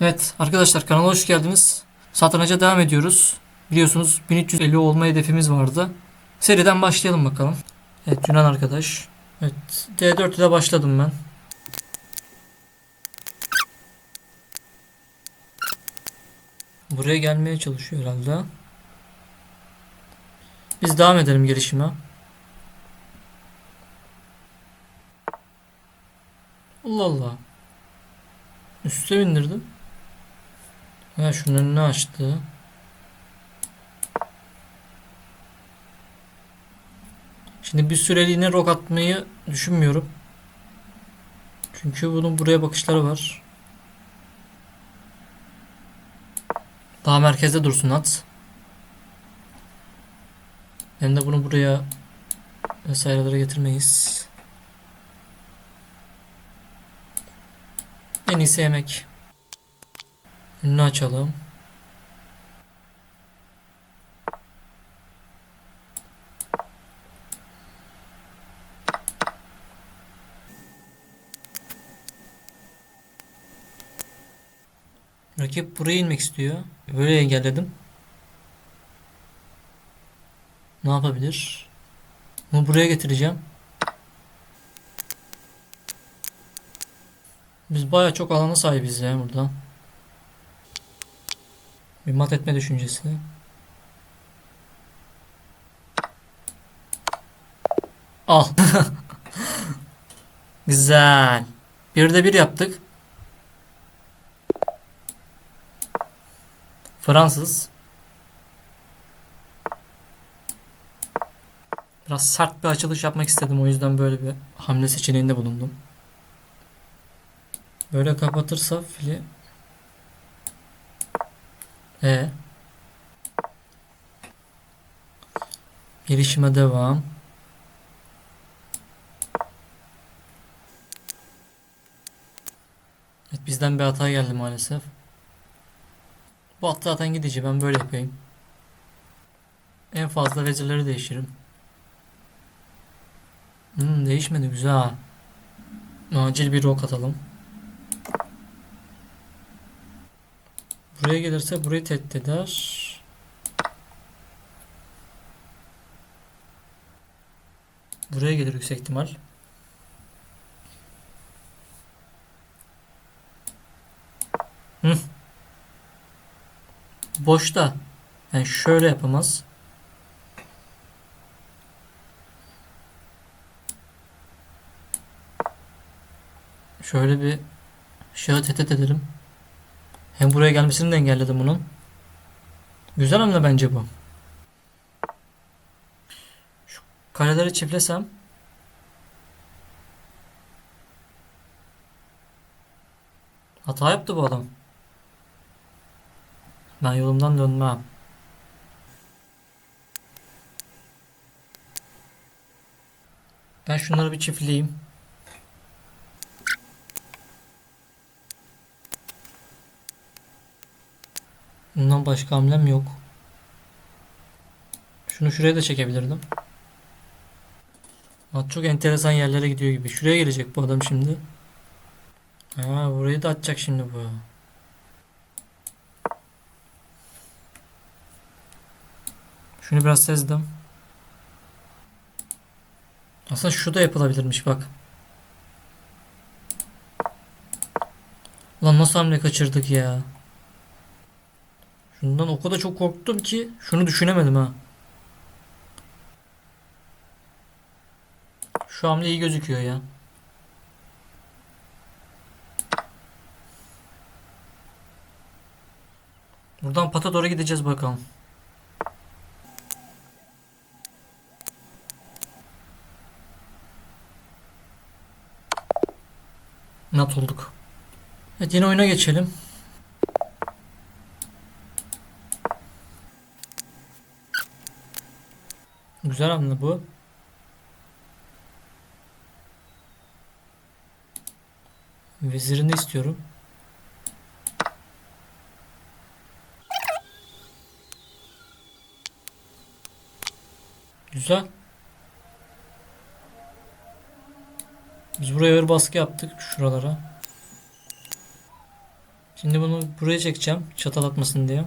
Evet arkadaşlar kanala hoş geldiniz. Satranca devam ediyoruz. Biliyorsunuz 1350 olma hedefimiz vardı. Seriden başlayalım bakalım. Evet Yunan arkadaş. Evet D4 ile başladım ben. Buraya gelmeye çalışıyor herhalde. Biz devam edelim gelişime. Allah Allah. Üste bindirdim. Ha şunun önünü açtı. Şimdi bir süreliğine rok atmayı düşünmüyorum. Çünkü bunun buraya bakışları var. Daha merkezde dursun at. Hem de bunu buraya vesairelere getirmeyiz. En iyisi yemek. Önünü açalım. Rakip buraya inmek istiyor. Böyle engelledim. Ne yapabilir? Bunu buraya getireceğim. Biz baya çok alana sahibiz ya burada. Bir mat etme düşüncesi. Al. Güzel. Bir de bir yaptık. Fransız. Biraz sert bir açılış yapmak istedim. O yüzden böyle bir hamle seçeneğinde bulundum. Böyle kapatırsa fili e Gelişime devam. Evet, bizden bir hata geldi maalesef. Bu at zaten gidici. Ben böyle yapayım. En fazla vezirleri değişirim. Hmm, değişmedi. Güzel. Acil bir rok atalım. Buraya gelirse burayı tehdit eder. Buraya gelir yüksek ihtimal. Hı. Boşta. Yani şöyle yapamaz. Şöyle bir şahı tehdit edelim. Hem buraya gelmesini de engelledim bunun. Güzel hamle bence bu. Şu kareleri çiftlesem. Hata yaptı bu adam. Ben yolumdan dönmem. Ben şunları bir çiftleyeyim. Bundan başka hamlem yok. Şunu şuraya da çekebilirdim. At çok enteresan yerlere gidiyor gibi. Şuraya gelecek bu adam şimdi. Ha burayı da atacak şimdi bu. Şunu biraz sezdim. Aslında şu da yapılabilirmiş bak. Lan nasıl hamle kaçırdık ya. Şundan o kadar çok korktum ki şunu düşünemedim ha. Şu hamle iyi gözüküyor ya. Buradan pata doğru gideceğiz bakalım. Nat olduk. Evet yeni oyuna geçelim. Güzel hamle bu. Vezirini istiyorum. Güzel. Biz buraya ağır baskı yaptık şuralara. Şimdi bunu buraya çekeceğim. Çatal atmasın diye.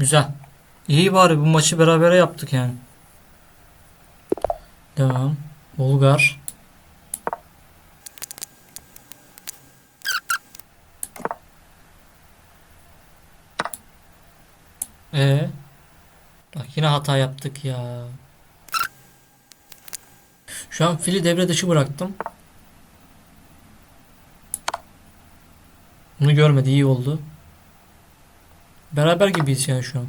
Güzel. İyi bari bu maçı berabere yaptık yani. Devam. Bulgar. Ee, bak yine hata yaptık ya. Şu an fili devre dışı bıraktım. Bunu görmedi iyi oldu. Beraber gibiyiz yani şu an.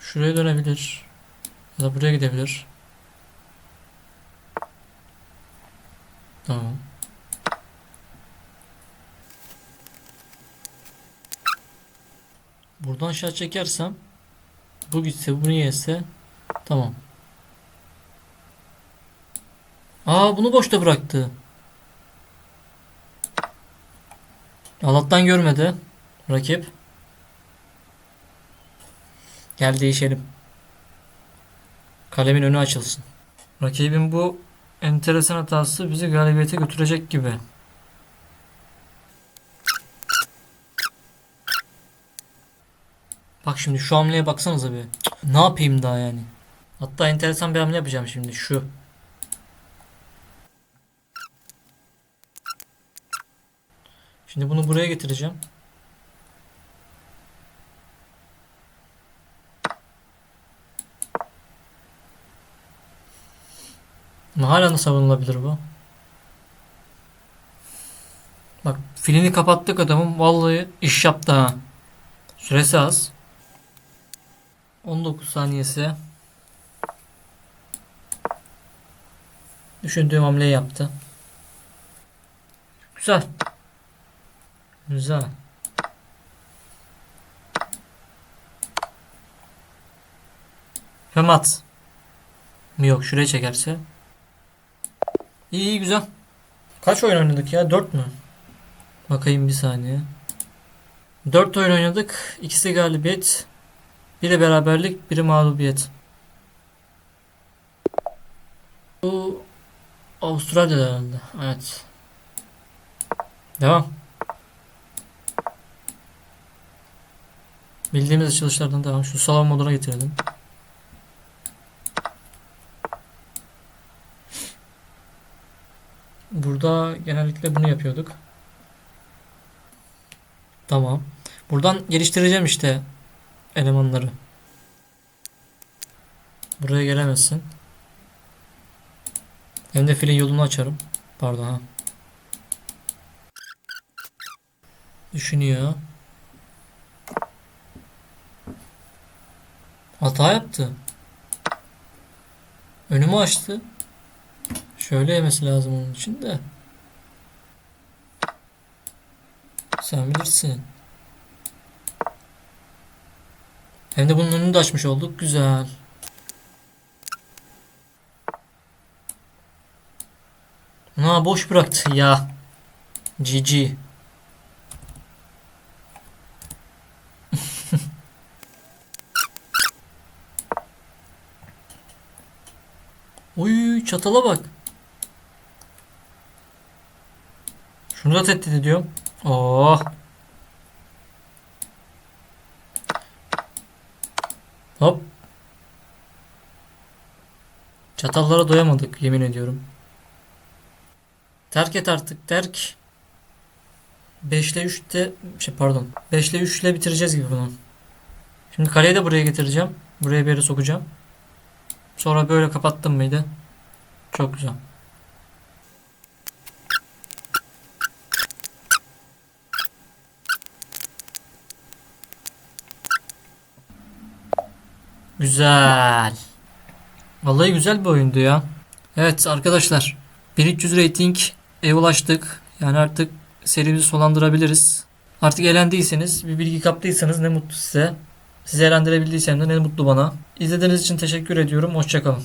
Şuraya dönebilir. Ya da buraya gidebilir. Tamam. Buradan aşağı çekersem bu gitse bunu yese tamam. Aa bunu boşta bıraktı. Allah'tan görmedi rakip. Gel değişelim. Kalemin önü açılsın. Rakibin bu enteresan hatası bizi galibiyete götürecek gibi. Bak şimdi şu hamleye baksanıza bir. Ne yapayım daha yani. Hatta enteresan bir hamle yapacağım şimdi şu. Şimdi bunu buraya getireceğim. Ama hala nasıl savunulabilir bu? Bak filini kapattık adamın vallahi iş yaptı ha. Süresi az. 19 saniyesi. Düşündüğüm hamleyi yaptı. Güzel. Güzel. Femat. Mi yok şuraya çekerse. İyi iyi güzel. Kaç oyun oynadık ya? 4 mü? Bakayım bir saniye. 4 oyun oynadık. İkisi galibiyet. Biri beraberlik, biri mağlubiyet. Bu Avustralya'da herhalde. Evet. Devam. Bildiğimiz açılışlardan devam. Şu salon moduna getirelim. Burada genellikle bunu yapıyorduk. Tamam. Buradan geliştireceğim işte elemanları. Buraya gelemezsin. Hem de filin yolunu açarım. Pardon ha. Düşünüyor. Hata yaptı. Önümü açtı. Şöyle yemesi lazım onun için de. Sen bilirsin. Hem de bunun önünü de açmış olduk. Güzel. Ha boş bıraktı ya. GG. Çatala bak. Şunu da tehdit ediyorum. Oh. Hop. Çatallara doyamadık yemin ediyorum. Terk et artık terk. 5 ile 3'te şey pardon. 5 ile 3 ile bitireceğiz gibi bunu. Şimdi kaleyi de buraya getireceğim. Buraya bir yere sokacağım. Sonra böyle kapattım mıydı? Çok güzel. Güzel. Vallahi güzel bir oyundu ya. Evet arkadaşlar. 1300 rating ev ulaştık. Yani artık serimizi sonlandırabiliriz. Artık eğlendiyseniz, bir bilgi kaptıysanız ne mutlu size. Sizi eğlendirebildiysem de ne mutlu bana. İzlediğiniz için teşekkür ediyorum. Hoşçakalın.